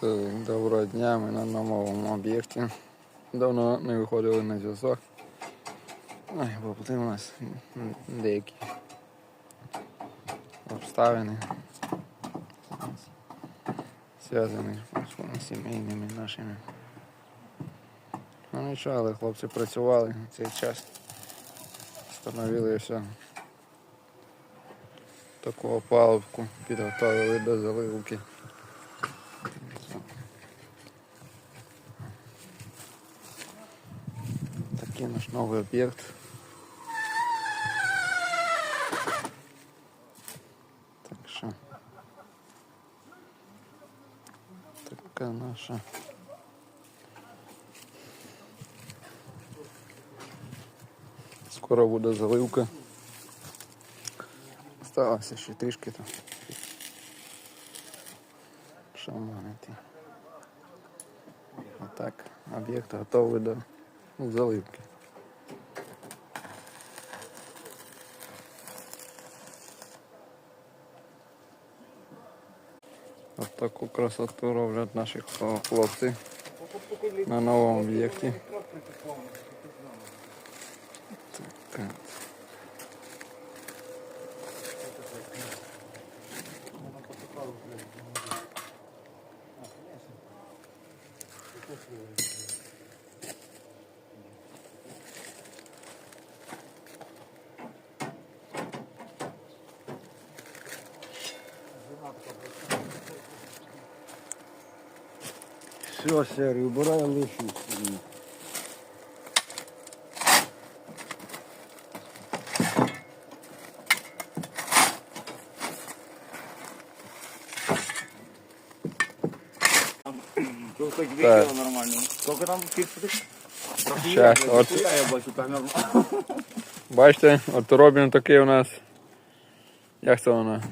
Так, доброго дня, ми на новому об'єкті. Давно не виходили на зв'язок. Бо були у нас деякі обставини. Зв'язані з сімейними нашими. Ну нічого, але хлопці працювали цей час. Встановили все. Таку опалубку підготовили до заливки. Такий наш новий об'єкт. Так що така наша. Скоро буде заливка. Осталося ще трішки там. Шаманити. А так, об'єкт готовий до ну, заливки. От таку красоту роблять наші хло- хлопці на новому об'єкті. Так. Все, серый, убирай лыжи. Тут так нормально. Сколько там фіксити? Щас, от Я бачу, так нормально. бачите, от робимо такий у нас. Як це воно?